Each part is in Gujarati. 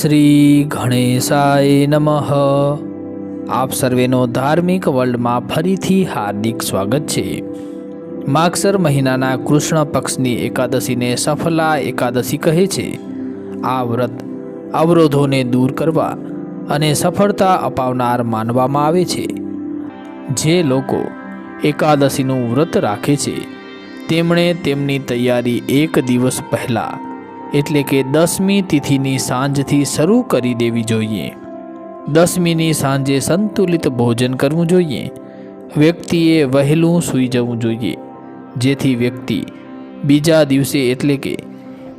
શ્રી ગણેશાય નમઃ. આપ સર્વેનો ધાર્મિક વર્લ્ડમાં ફરીથી હાર્દિક સ્વાગત છે. માગસર મહિનાના કૃષ્ણ પક્ષની એકાદશીને સફલા એકાદશી કહે છે. આ વ્રત અવરોધોને દૂર કરવા અને સફળતા અપાવનાર માનવામાં આવે છે. જે લોકો એકાદશીનું વ્રત રાખે છે, તેમણે તેમની તૈયારી એક દિવસ પહેલાં એટલે કે દસમી તિથિની સાંજથી શરૂ કરી દેવી જોઈએ. દસમીની સાંજે સંતુલિત ભોજન કરવું જોઈએ. વ્યક્તિએ વહેલું સૂઈ જવું જોઈએ. જેથી વ્યક્તિ બીજા દિવસે એટલે કે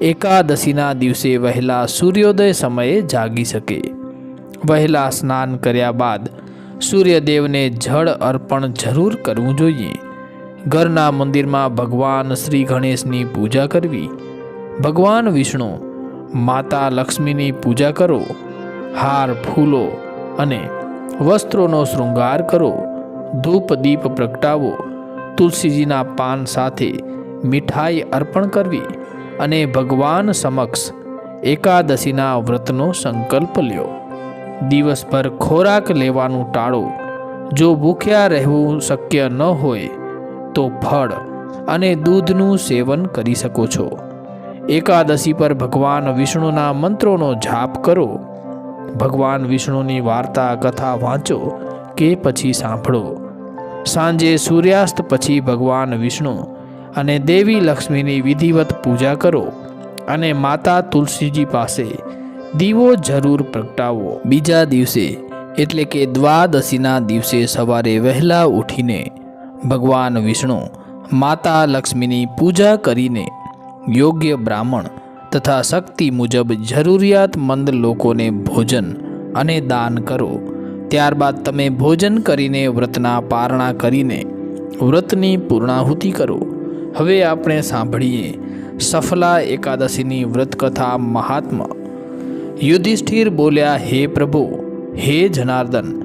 એકાદશીના દિવસે વહેલા સૂર્યોદય સમયે જાગી શકે. વહેલા સ્નાન કર્યા બાદ સૂર્યદેવને જળ અર્પણ જરૂર કરવું જોઈએ. ઘરના મંદિરમાં ભગવાન શ્રી ગણેશની પૂજા કરવી ભગવાન વિષ્ણુ, માતા લક્ષ્મીની પૂજા કરો, હાર ફૂલો અને વસ્ત્રોનો શૃંગાર કરો, ધૂપ દીપ પ્રગટાવો, તુલસીજીના પાન સાથે મીઠાઈ અર્પણ કરવી અને ભગવાન સમક્ષ એકાદશીના વ્રતનો સંકલ્પ લ્યો. દિવસભર ખોરાક લેવાનું ટાળો. જો ભૂખ્યા રહેવું શક્ય ન હોય, તો ફળ અને દૂધનું સેવન કરી શકો છો. એકાદશી પર ભગવાન વિષ્ણુના મંત્રોનો જાપ કરો. ભગવાન વિષ્ણુની વાર્તા, કથા વાંચો કે પછી સાંભળો. સાંજે સૂર્યાસ્ત પછી ભગવાન વિષ્ણુ અને દેવી લક્ષ્મીની વિધિવત પૂજા કરો અને માતા તુલસીજી પાસે દીવો જરૂર પ્રગટાવો. બીજા દિવસે, એટલે કે દ્વાદશીના દિવસે સવારે વહેલા ઉઠીને ભગવાન વિષ્ણુ માતા લક્ષ્મીની પૂજા કરીને યોગ્ય બ્રાહ્મણ તથા શક્તિ મુજબ જરૂરિયાતમંદ લોકોને ભોજન અને દાન કરો. ત્યારબાદ તમે ભોજન કરીને વ્રતના પારણા કરીને વ્રતની પૂર્ણાહુતિ કરો. હવે આપણે સાંભળીએ સફલા એકાદશીની વ્રતકથા મહાત્મા. યુધિષ્ઠિર બોલ્યા, હે પ્રભુ, હે જનાર્દન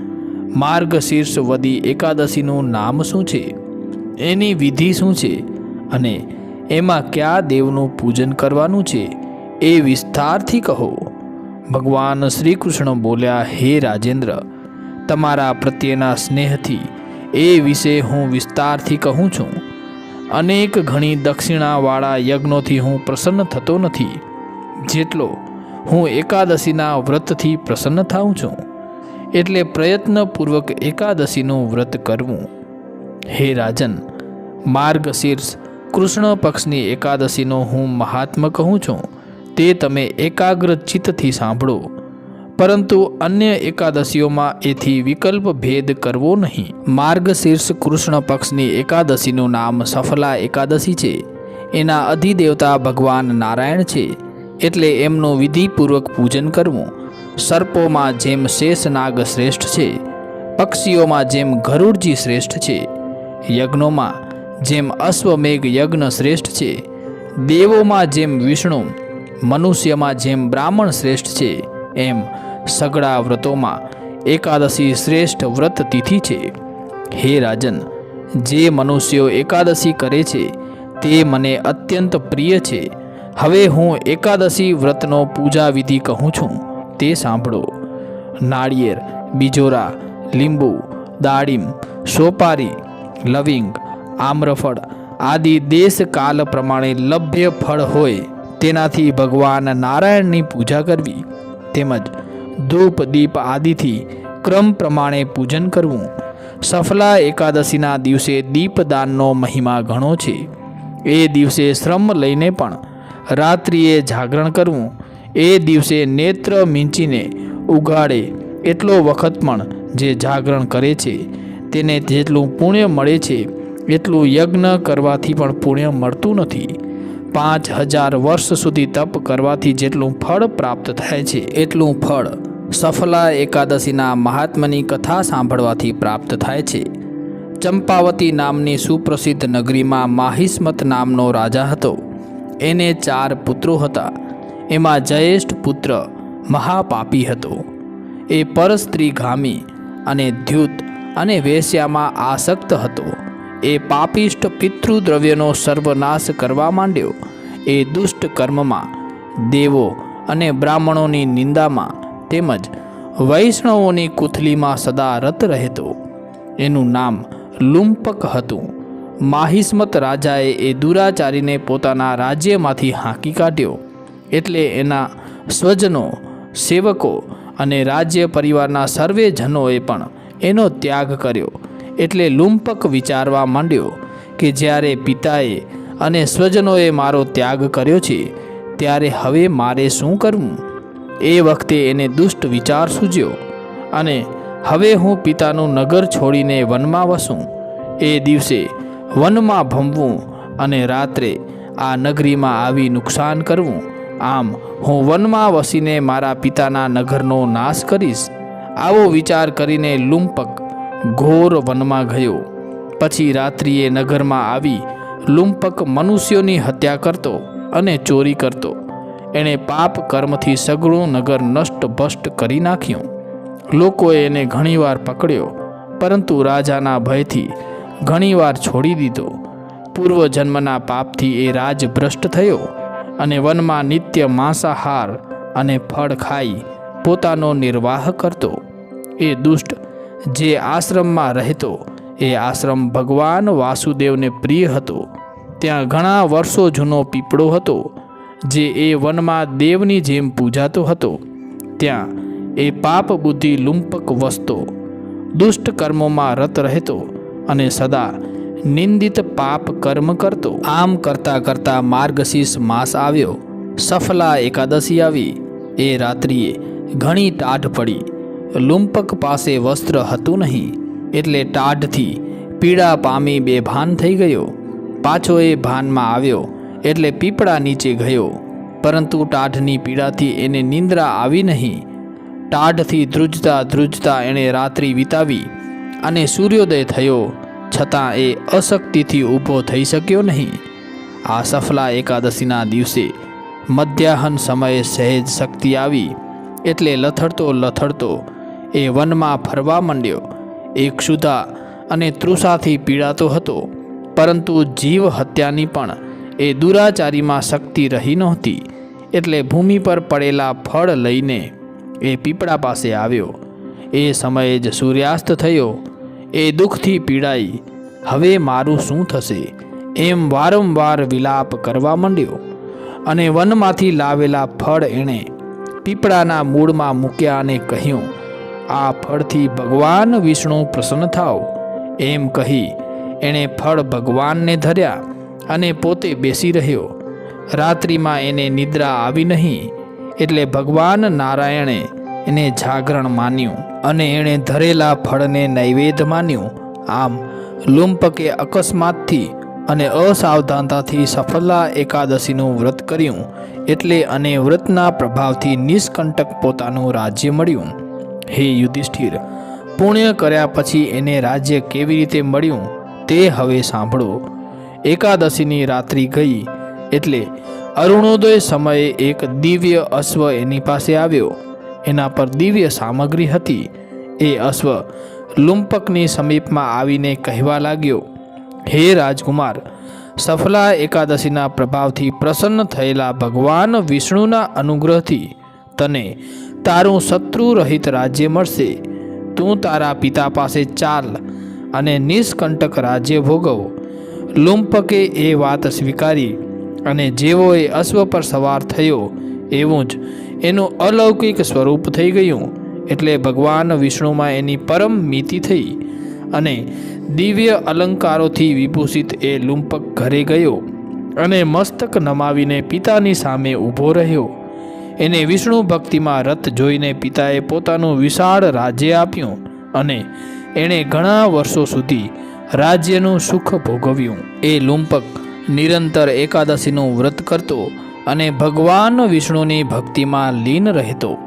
માર્ગશીર્ષ વદી એકાદશીનું નામ શું છે? એની વિધિ શું છે? અને એમાં કયા દેવનું પૂજન કરવાનું છે એ વિસ્તારથી કહો. ભગવાન શ્રી કૃષ્ણ બોલ્યા, હે રાજેન્દ્ર, તમારા પ્રત્યેના સ્નેહથી એ વિશે હું વિસ્તારથી કહું છું. અનેક ઘણી દક્ષિણાવાળા યજ્ઞોથી હું પ્રસન્ન થતો નથી. જેટલો હું એકાદશીના વ્રતથી પ્રસન્ન થાઉં છું, એટલે પ્રયત્નપૂર્વક એકાદશીનું વ્રત કરવું. હે રાજન, માર્ગશીર્ષ કૃષ્ણ પક્ષની એકાદશીનો હું મહાત્મ કહું છું. તે તમે એકાગ્ર ચિત્તથી સાંભળો. પરંતુ અન્ય એકાદશીઓમાં એથી વિકલ્પ ભેદ કરવો નહીં. માર્ગશીર્ષ કૃષ્ણ પક્ષની એકાદશીનું નામ સફલા એકાદશી છે. એના અધિદેવતા ભગવાન નારાયણ છે. એટલે એમનું વિધિપૂર્વક પૂજન કરવું. સર્પોમાં જેમ શેષનાગ શ્રેષ્ઠ છે. પક્ષીઓમાં જેમ ગરુડજી શ્રેષ્ઠ છે. યજ્ઞોમાં જેમ અશ્વમેઘ યજ્ઞ શ્રેષ્ઠ છે, દેવોમાં જેમ વિષ્ણુ, મનુષ્યમાં જેમ બ્રાહ્મણ શ્રેષ્ઠ છે, એમ સગળા વ્રતોમાં એકાદશી શ્રેષ્ઠ વ્રત તિથિ છે. હે રાજન, જે મનુષ્યો એકાદશી કરે છે, તે મને અત્યંત પ્રિય છે. હવે હું એકાદશી વ્રતનો પૂજા વિધિ કહું છું, તે સાંભળો. નાળિયેર, બીજોરા, લીંબુ, દાળીમ, સોપારી, લવિંગ આમ્રફળ. આદિ દેશ કાલ પ્રમાણે લભ્ય ફળ હોય, તેનાથી ભગવાન નારાયણની પૂજા કરવી. તેમજ ધૂપ, દીપ આદિથી ક્રમ પ્રમાણે પૂજન કરવું. સફલા એકાદશીના દિવસે દીપદાનનો મહિમા ઘણો છે. એ દિવસે શ્રમ લઈને પણ રાત્રિએ જાગરણ કરવું. એ દિવસે નેત્ર મીંચીને ઉગાડે એટલો વખત પણ જે જાગરણ કરે છે, તેને જેટલું પુણ્ય મળે છે એટલું યજ્ઞ કરવાથી પણ પુણ્ય મળતું નથી. પાંચ હજાર વર્ષ સુધી તપ કરવાથી જેટલું ફળ પ્રાપ્ત થાય છે, એટલું ફળ સફલા એકાદશીના મહાત્માની કથા સાંભળવાથી પ્રાપ્ત થાય છે. ચંપાવતી નામની સુપ્રસિદ્ધ નગરીમાં માહિસ્મત નામનો રાજા હતો. એને ચાર પુત્રો હતા. એમાં જયેષ્ઠ પુત્ર મહાપાપી હતો. એ પરસ્ત્રીગામી અને દ્યુત અને વેશ્યામાં આસક્ત હતો. એ પાપિષ્ટ પિતૃદ્રવ્યનો સર્વનાશ કરવા માંડ્યો. એ દુષ્ટ કર્મમાં દેવો અને બ્રાહ્મણોની નિંદામાં તેમજ વૈષ્ણવોની કુથલીમાં સદા રત રહેતો. એનું નામ લુંપક હતું. માહિસ્મત રાજાએ એ દુરાચારીને પોતાના રાજ્યમાંથી હાંકી કાઢ્યો. એટલે એના સ્વજનો, સેવકો અને રાજ્ય પરિવારના સર્વે જનોએ પણ એનો ત્યાગ કર્યો. એટલે લુંપક વિચારવા માંડ્યો કે જ્યારે પિતાએ અને સ્વજનોએ મારો ત્યાગ કર્યો છે, ત્યારે હવે મારે શું કરવું? એ વખતે એને દુષ્ટ વિચાર સૂજ્યો અને હવે હું પિતાનું નગર છોડીને વનમાં વસું. એ દિવસે વનમાં ભમવું અને રાત્રે આ નગરીમાં આવી નુકસાન કરવું, આમ હું વનમાં વસીને મારા પિતાના નગરનો નાશ કરીશ. આવો વિચાર કરીને લુંપક ઘોર વનમાં ગયો. પછી રાત્રિએ નગરમાં આવી લુંપક મનુષ્યોની હત્યા કરતો અને ચોરી કરતો. એણે પાપ કર્મથી સગળું નગર નષ્ટ ભષ્ટ કરી નાખ્યું. લોકોએ એને ઘણીવાર પકડ્યો, પરંતુ રાજાના ભયથી ઘણીવાર છોડી દીધો. પૂર્વજન્મના પાપથી એ રાજ ભ્રષ્ટ થયો અને વનમાં નિત્ય માંસાહાર અને ફળ ખાઈ પોતાનો નિર્વાહ કરતો. એ દુષ્ટ જે આશ્રમમાં રહેતો, એ આશ્રમ ભગવાન વાસુદેવને પ્રિય હતો. ત્યાં ઘણા વર્ષો જૂનો પીપળો હતો, જે એ વનમાં દેવની જેમ પૂજાતો હતો. ત્યાં એ પાપ બુદ્ધિ લુંપક વસતો, દુષ્ટ કર્મોમાં રત રહેતો અને સદા નિંદિત પાપ કર્મ કરતો. આમ કરતાં કરતાં માર્ગશીર્ષ માસ આવ્યો. સફલા એકાદશી આવી. એ રાત્રિએ ઘણી ટાઢ પડી. લુંપક પાસે વસ્ત્ર હતું નહીં, એટલે ટાઢથી પીડા પામી બેભાન થઈ ગયો. પાછો એ ભાનમાં આવ્યો, એટલે પીપળા નીચે ગયો. પરંતુ ટાઢની પીડાથી એને નિંદ્રા આવી નહીં. ટાઢથી ધ્રુજતા ધ્રુજતા એણે રાત્રિ વિતાવી અને સૂર્યોદય થયો, છતાં એ અશક્તિથી ઊભો થઈ શક્યો નહીં. આ સફલા એકાદશીના દિવસે મધ્યાહન સમયે સહેજ શક્તિ આવી, એટલે લથડતો લથડતો એ વનમાં ફરવા માંડ્યો. એ ક્ષુધા અને તૃષાથી પીડાતો હતો, પરંતુ જીવ હત્યાની પણ એ દુરાચારીમાં શક્તિ રહી નહોતી, એટલે ભૂમિ પર પડેલા ફળ લઈને એ પીપળા પાસે આવ્યો. એ સમયે જ સૂર્યાસ્ત થયો. એ દુઃખથી પીડાઈ, હવે મારું શું થશે? એમ વારંવાર વિલાપ કરવા માંડ્યો અને વનમાંથી લાવેલા ફળ એણે પીપળાના મૂળમાં મૂક્યા અને કહ્યું આ ફળથી ભગવાન વિષ્ણુ પ્રસન્ન થાવ. એમ કહી, એણે ફળ ભગવાનને ધર્યા અને પોતે બેસી રહ્યો. રાત્રિમાં એને નિદ્રા આવી નહીં, એટલે ભગવાન નારાયણે એને જાગરણ માન્યું અને એણે ધરેલા ફળને નૈવેદ્ય માન્યું. આમ, લુંપકે અકસ્માતથી અને અસાવધાનતાથી સફલા એકાદશીનું વ્રત કર્યું, એટલે અને વ્રતના પ્રભાવથી નિષ્કંટક પોતાનું રાજ્ય મળ્યું. હે યુધિષ્ઠિર, પુણ્ય કર્યા પછી એને રાજ્ય કેવી રીતે મળ્યું તે હવે સાંભળો. એકાદશીની રાત્રિ ગઈ એટલે અરુણોદય સમયે એક દિવ્ય અશ્વ એની પાસે આવ્યો. એના પર દિવ્ય સામગ્રી હતી. એ અશ્વ લુંપકની સમીપમાં આવીને કહેવા લાગ્યો, હે રાજકુમાર, સફલા એકાદશીના પ્રભાવથી પ્રસન્ન થયેલા ભગવાન વિષ્ણુના અનુગ્રહથી તને તારું શત્રુ રહિત રાજ્ય મળશે. તું તારા પિતા પાસે ચાલ અને નિષ્કંટક રાજ્ય ભોગવ. લુંપકે એ વાત સ્વીકારી અને જેવો એ અશ્વ પર સવાર થયો એવું જ એનું અલૌકિક સ્વરૂપ થઈ ગયું. એટલે ભગવાન વિષ્ણુમાં એની પરમ મિતિ થઈ અને દિવ્ય અલંકારોથી વિભૂષિત એ લુંપક ઘરે ગયો અને મસ્તક નમાવીને પિતાની સામે ઊભો રહ્યો. એને વિષ્ણુ ભક્તિમાં રત જોઈને પિતાએ પોતાનું વિશાળ રાજ્ય આપ્યું અને એણે ઘણા વર્ષો સુધી રાજ્યનું સુખ ભોગવ્યું. એ લુંપક નિરંતર એકાદશીનું વ્રત કરતો અને ભગવાન વિષ્ણુની ભક્તિમાં લીન રહેતો.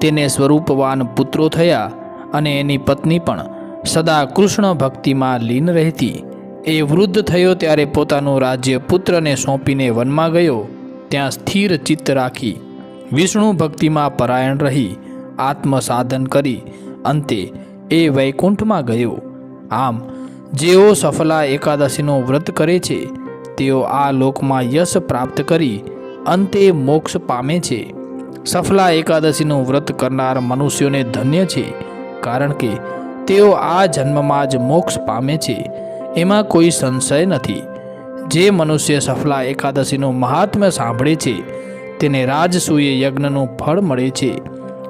તેને સ્વરૂપવાન પુત્રો થયા અને એની પત્ની પણ સદા કૃષ્ણ ભક્તિમાં લીન રહેતી. એ વૃદ્ધ થયો ત્યારે પોતાનું રાજ્ય પુત્રને સોંપીને વનમાં ગયો. ત્યાં સ્થિર ચિત્ત રાખી વિષ્ણુ ભક્તિમાં પરાયણ રહી, આત્મસાધન કરી, અંતે એ વૈકુંઠમાં ગયો. આમ, જેઓ સફલા એકાદશીનું વ્રત કરે છે, તેઓ આ લોકમાં યશ પ્રાપ્ત કરી, અંતે મોક્ષ પામે છે. સફલા એકાદશીનું વ્રત કરનાર મનુષ્યોને ધન્ય છે, કારણ કે તેઓ આ જન્મમાં જ મોક્ષ પામે છે. એમાં કોઈ સંશય નથી. જે મનુષ્ય સફલા એકાદશીનું મહાત્મ્ય સાંભળે છે તેને રાજસૂય યજ્ઞનું ફળ મળે છે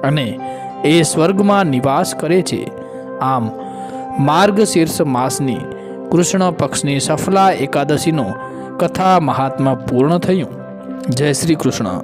અને એ સ્વર્ગમાં નિવાસ કરે છે. આમ માર્ગશીર્ષ માસની કૃષ્ણ પક્ષની સફલા એકાદશીનું કથા મહાત્મા પૂર્ણ થયું. જય શ્રી કૃષ્ણ.